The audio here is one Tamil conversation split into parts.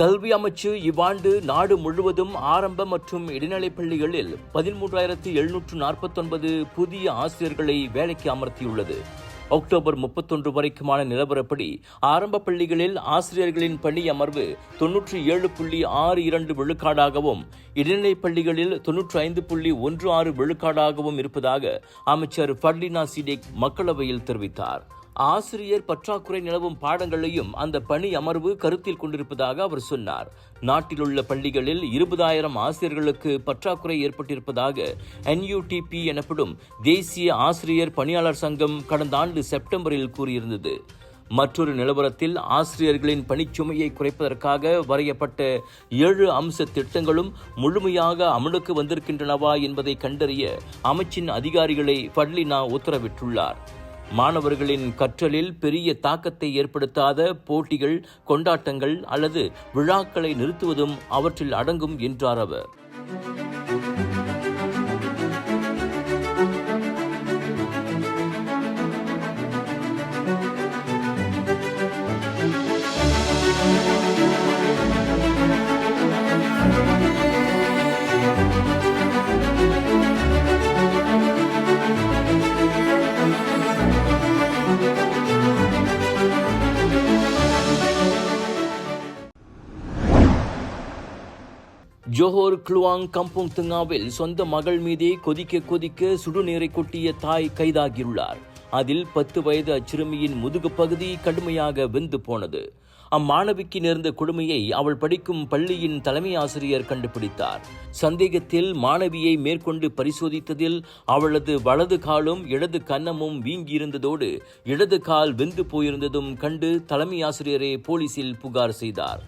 கல்வி அமைச்சு இவ்வாண்டு நாடு முழுவதும் ஆரம்ப மற்றும் இடைநிலைப் பள்ளிகளில் பதிமூன்றாயிரத்து எழுநூற்று நாற்பத்தொன்பது புதிய ஆசிரியர்களை வேலைக்கு அமர்த்தியுள்ளது. அக்டோபர் முப்பத்தொன்று வரைக்குமான நிலவரப்படி ஆரம்ப பள்ளிகளில் ஆசிரியர்களின் பணி அமர்வு தொன்னூற்றி ஏழு புள்ளி ஆறு இரண்டு விழுக்காடாகவும் இடைநிலைப் பள்ளிகளில் தொன்னூற்றி ஐந்து புள்ளி ஒன்று ஆறு விழுக்காடாகவும் இருப்பதாக அமைச்சர் ஃபர்லினா சிடேக் மக்களவையில் தெரிவித்தார். ஆசிரியர் பற்றாக்குறை நிலவும் பாடங்களையும் அந்த பணி அமர்வு கருத்தில் கொண்டிருப்பதாக அவர் சொன்னார். நாட்டிலுள்ள பள்ளிகளில் இருபதாயிரம் ஆசிரியர்களுக்கு பற்றாக்குறை ஏற்பட்டிருப்பதாக என்யூடிபி எனப்படும் தேசிய ஆசிரியர் பணியாளர் சங்கம் கடந்த ஆண்டு செப்டம்பரில் கூறியிருந்தது. மற்றொரு நிலவரத்தில் ஆசிரியர்களின் பணிச்சுமையை குறைப்பதற்காக வரையப்பட்ட ஏழு அம்ச திட்டங்களும் முழுமையாக அமலுக்கு வந்திருக்கின்றனவா என்பதை கண்டறிய அமைச்சின் அதிகாரிகளை பட்லினா உத்தரவிட்டுள்ளார். மாணவர்களின் கற்றலில் பெரிய தாக்கத்தை ஏற்படுத்தாத போட்டிகள் கொண்டாட்டங்கள் அல்லது விழாக்களை நிறுத்துவதும் அவற்றில் அடங்கும் என்றார் அவர். ஜோஹோர் குளுவாங் கம்போங் துங்காவில் சொந்த மகள் மீதே கொதிக்க கொதிக்க சுடுநீரை கொட்டிய தாய் கைதாகியுள்ளார். அதில் பத்து வயது அச்சிறுமியின் முதுகு பகுதி கடுமையாக வெந்து போனது. அம்மாணவிக்கு நேர்ந்த கொடுமையை அவள் படிக்கும் பள்ளியின் தலைமை ஆசிரியர் கண்டுபிடித்தார். சந்தேகத்தில் மாணவியை மேற்கொண்டு பரிசோதித்ததில் அவளது வலது காலும் இடது கன்னமும் வீங்கியிருந்ததோடு இடது கால் வெந்து போயிருந்ததும் கண்டு தலைமை ஆசிரியரை போலீசில் புகார் செய்தார்.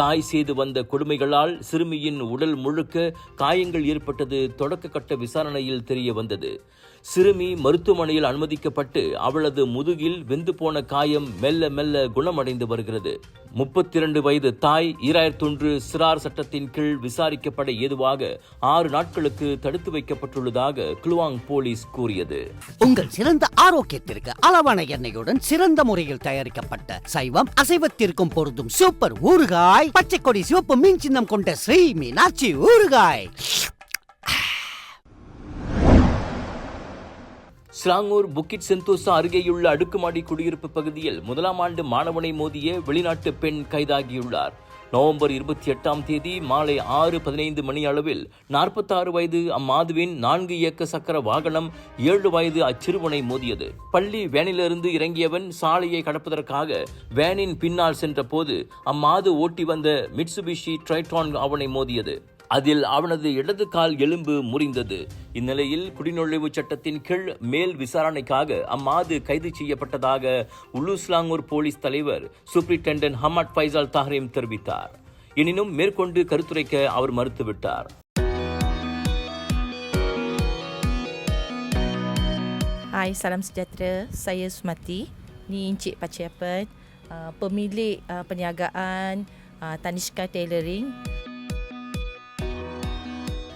தாய் செய்து வந்த கொடுமைகளால் சிறுமியின் உடல் முழுக்க காயங்கள் ஏற்பட்டது. தொடக்க கட்ட விசாரணையில் தெரிய வந்தது. சிறுமி மருத்துவமனையில் அனுமதிக்கப்பட்டு அவளது முதுகில் வெந்து போன காயம் மெல்ல மெல்ல குணமடைந்து வருகிறது. முப்பத்தி இரண்டு வயது தாய் ஈராயிரத்தொன்று சிறார் சட்டத்தின் கீழ் விசாரிக்கப்பட ஏதுவாக ஆறு நாட்களுக்கு தடுத்து வைக்கப்பட்டுள்ளதாக குளுவாங் போலீஸ் கூறியது. உங்கள் சிறந்த ஆரோக்கியத்திற்கு அளவான எண்ணெயுடன் சிறந்த முறையில் தயாரிக்கப்பட்ட சைவம் அசைவத்திற்கும் பொருந்தும் சூப்பர் ஊறுகாய் பச்சை கொடி சிவப்பு மீன் சின்னம் கொண்ட ஸ்ரீ மீனாட்சி ஊறுகாய். ஸ்லாங்கூர் புக்கிட் செந்தோசா அருகேயுள்ள அடுக்குமாடி குடியிருப்பு பகுதியில் முதலாம் ஆண்டு மாணவனை மோதிய வெளிநாட்டு பெண் கைதாகியுள்ளார். நவம்பர் இருபத்தி எட்டாம் தேதி மாலை ஆறு பதினைந்து மணி அளவில் நாற்பத்தாறு வயது அம்மாதுவின் நான்கு இயக்க சக்கர வாகனம் ஏழு வயது அச்சிறுவனை மோதியது. பள்ளி வேனிலிருந்து இறங்கியவன் சாலையை கடப்பதற்காக வேனின் பின்னால் சென்றபோது அம்மாது ஓட்டி வந்த மிட்சுபிஷி ட்ரைட்ரான் அவனை மோதியது. அதில் அவனது இடது கால் எலும்பு முறிந்தது இந்நிலையில் குடிநுழைவு சட்டத்தின் கீழ் மேல் விசாரணைக்காக அம்மாது கைது செய்யப்பட்டதாக உலுஸ்லாங்கூர் போலீஸ் தலைவர் சூப்ரிண்டென்டென்ட் ஹமாட் ஃபைசால் தஹரீம் தெரிவித்தார் எனினும் மேற்கொண்டு கருத்துரைக்க அவர் மறுத்துவிட்டார் Hai, salam sejahtera. Saya Sumati. Ni Encik Paciapan, uh, pemilik uh, perniagaan uh, Tanishka Tailoring.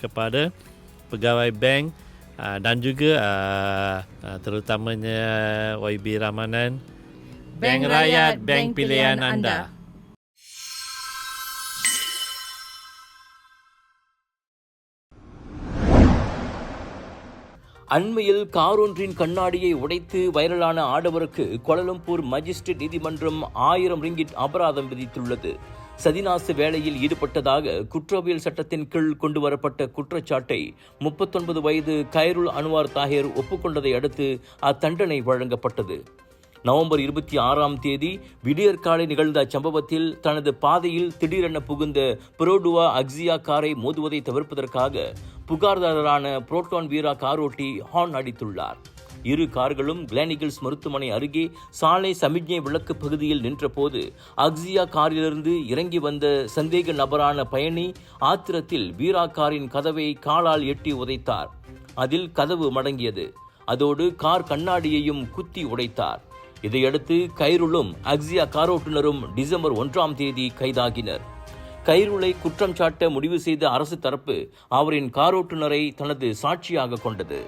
kepada pegawai bank uh, dan juga uh, uh, terutamanya YB Ramanan. Bank Rakyat, bank pilihan anda. அண்மையில் கார் ஒன்றின் கண்ணாடியை உடைத்து வைரலான ஆடவருக்கு கோலலம்பூர் மஜிஸ்ட்ரேட் நீதிமன்றம் ஆயிரம் ரிங்கிட் அபராதம் விதித்துள்ளது. சதிநாசு வேலையில் ஈடுபட்டதாக குற்றவியல் சட்டத்தின் கீழ் கொண்டு வரப்பட்ட குற்றச்சாட்டை முப்பத்தொன்பது வயது கைருல் அனுவார் தாஹிர் ஒப்புக்கொண்டதை அடுத்து அத்தண்டனை வழங்கப்பட்டது. நவம்பர் இருபத்தி ஆறாம் தேதி விடியற்காலை நிகழ்ந்த அச்சம்பவத்தில் தனது பாதையில் திடீரென புகுந்த புரோடுவா அக்ஸியா காரை மோதுவதை தவிர்ப்பதற்காக புகார்தாரரான புரோட்டான் வீரா காரோட்டி ஹார்ன் அடித்துள்ளார். இரு கார்களும் கிளானிகில்ஸ் மருத்துவமனை அருகே சாலை சமிக்ஞை விளக்கு பகுதியில் நின்றபோது அக்ஸியா காரிலிருந்து இறங்கி வந்த சந்தேக நபரான பயணி ஆத்திரத்தில் வீரா காரின் கதவை காலால் எட்டி உதைத்தார். அதில் கதவு மடங்கியது. அதோடு கார் கண்ணாடியையும் குத்தி உடைத்தார். இதையடுத்து கைருளும் அக்ஸியா காரோட்டுநரும் டிசம்பர் ஒன்றாம் தேதி கைதாகினர். கைருளை குற்றம் சாட்ட முடிவு செய்த அரசு தரப்பு அவரின் காரோட்டுநரை தனது சாட்சியாக கொண்டது.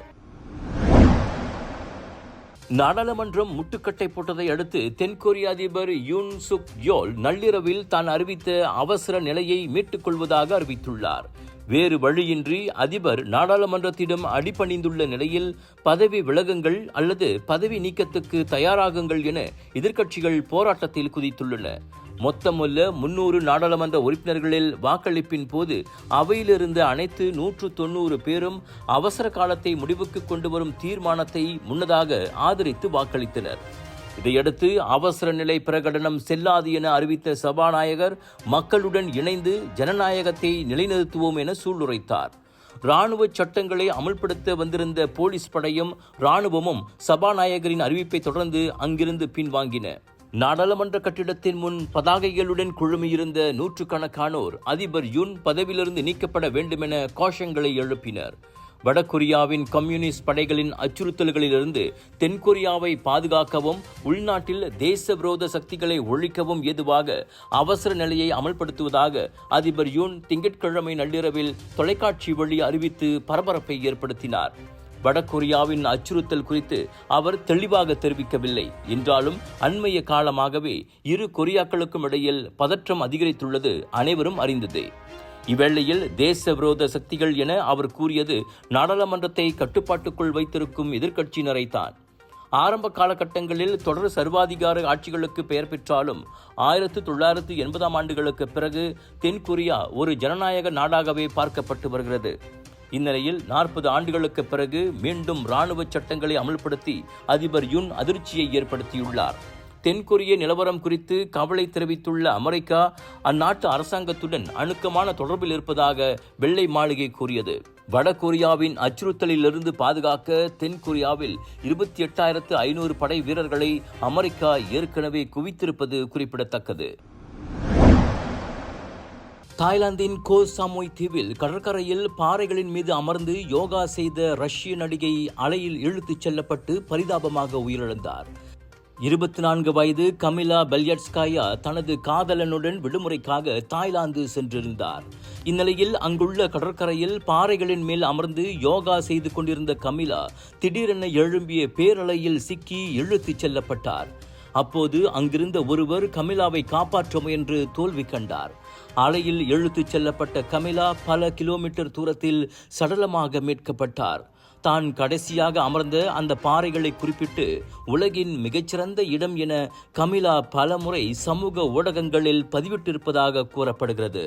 நாடாளுமன்றம் முட்டுக்கட்டை போட்டதை அடுத்து தென்கொரிய அதிபர் யூன் சுக் யோல் நள்ளிரவில் தான் அறிவித்த அவசர நிலையை மீட்டுக் கொள்வதாக அறிவித்துள்ளார். வேறு வழியின்றி அதிபர் நாடாளுமன்றத்திடம் அடிபணிந்துள்ள நிலையில் பதவி விலகுங்கள் அல்லது பதவி நீக்கத்துக்கு தயாராகுங்கள் என எதிர்க்கட்சிகள் போராட்டத்தில் குதித்துள்ளன. மொத்தமுள்ள முன்னூறு நாடாளுமன்ற உறுப்பினர்களில் வாக்களிப்பின் போது அவையிலிருந்த அனைத்து நூற்று தொண்ணூறு பேரும் அவசர காலத்தை முடிவுக்கு கொண்டு வரும் தீர்மானத்தை முன்னதாக ஆதரித்து வாக்களித்தனர். இதையடுத்து அவசர நிலை பிரகடனம் செல்லாது என அறிவித்த சபாநாயகர் மக்களுடன் இணைந்து ஜனநாயகத்தை நிலைநிறுத்துவோம் என சூளுரைத்தார். ராணுவ சட்டங்களை அமல்படுத்த வந்திருந்த போலீஸ் படையும் ராணுவமும் சபாநாயகரின் அறிவிப்பை தொடர்ந்து அங்கிருந்து பின்வாங்கின. நாடாளுமன்ற கட்டிடத்தின் முன் பதாகைகளுடன் குழுமியிருந்த நூற்றுக்கணக்கானோர் அதிபர் யுன் பதவியிலிருந்து நீக்கப்பட வேண்டுமென கோஷங்களை எழுப்பினர். வடகொரியாவின் கம்யூனிஸ்ட் படைகளின் அச்சுறுத்தல்களிலிருந்து தென்கொரியாவை பாதுகாக்கவும் உள்நாட்டில் தேச விரோத சக்திகளை ஒழிக்கவும் ஏதுவாக அவசர நிலையை அமல்படுத்துவதாக அதிபர் யூன் திங்கட்கிழமை நள்ளிரவில் தொலைக்காட்சி வழி அறிவித்து பரபரப்பை ஏற்படுத்தினார். வடகொரியாவின் அச்சுறுத்தல் குறித்து அவர் தெளிவாக தெரிவிக்கவில்லை. என்றாலும் அண்மைய காலமாகவே இரு கொரியாக்களுக்கும் இடையில் பதற்றம் அதிகரித்துள்ளது அனைவரும் அறிந்ததே. இவ்வேளையில் தேச விரோத சக்திகள் என அவர் கூறியது நாடாளுமன்றத்தை கட்டுப்பாட்டுக்குள் வைத்திருக்கும் எதிர்க்கட்சியினரைத்தான் ஆரம்ப காலகட்டங்களில் தொடர் சர்வாதிகார ஆட்சிகளுக்கு பெயர் பெற்றாலும் ஆயிரத்து தொள்ளாயிரத்து எண்பதாம் ஆண்டுகளுக்கு பிறகு தென்கொரியா ஒரு ஜனநாயக நாடாகவே பார்க்கப்பட்டு வருகிறது. இந்நிலையில் நாற்பது ஆண்டுகளுக்கு பிறகு மீண்டும் இராணுவ சட்டங்களை அமல்படுத்தி அதிபர் யுன் அதிர்ச்சியை ஏற்படுத்தியுள்ளார். தென்கொரிய நிலவரம் குறித்து கவலை தெரிவித்துள்ள அமெரிக்கா அந்நாட்டு அரசாங்கத்துடன் அணுக்கமான தொடர்பில் இருப்பதாக வெள்ளை மாளிகை கூறியது. வடகொரியாவின் அச்சுறுத்தலிலிருந்து பாதுகாக்க தென்கொரியாவில் இருபத்தி எட்டாயிரத்து ஐநூறு படை வீரர்களை அமெரிக்கா ஏற்கனவே குவித்திருப்பது குறிப்பிடத்தக்கது. தாய்லாந்தின் கோ சாமோய் தீவில் கடற்கரையில் பாறைகளின் மீது அமர்ந்து யோகா செய்த ரஷ்ய நடிகை அலையில் இழுத்துச் செல்லப்பட்டு பரிதாபமாக உயிரிழந்தார். இருபத்தி நான்கு வயது கமிலா பெல்யட்ஸ்காயா தனது காதலனுடன் விடுமுறைக்காக தாய்லாந்து சென்றிருந்தார். இந்நிலையில் அங்குள்ள கடற்கரையில் பாறைகளின் மேல் அமர்ந்து யோகா செய்து கொண்டிருந்த கமிலா திடீரென எழும்பிய பேரலையில் சிக்கி இழுத்துச் செல்லப்பட்டார். அப்போது அங்கிருந்த ஒருவர் கமிலாவை காப்பாற்ற முயன்று தோல்வி கண்டார். அலையில் இழுத்துச் செல்லப்பட்ட கமிலா பல கிலோமீட்டர் தூரத்தில் சடலமாக மீட்கப்பட்டார். தான் கடைசியாக அமர்ந்த அந்த பாறைகளை குறிப்பிட்டு உலகின் மிகச்சிறந்த இடம் என கமிலா பலமுறை சமூக ஊடகங்களில் பதிவிட்டிருப்பதாக கூறப்படுகிறது.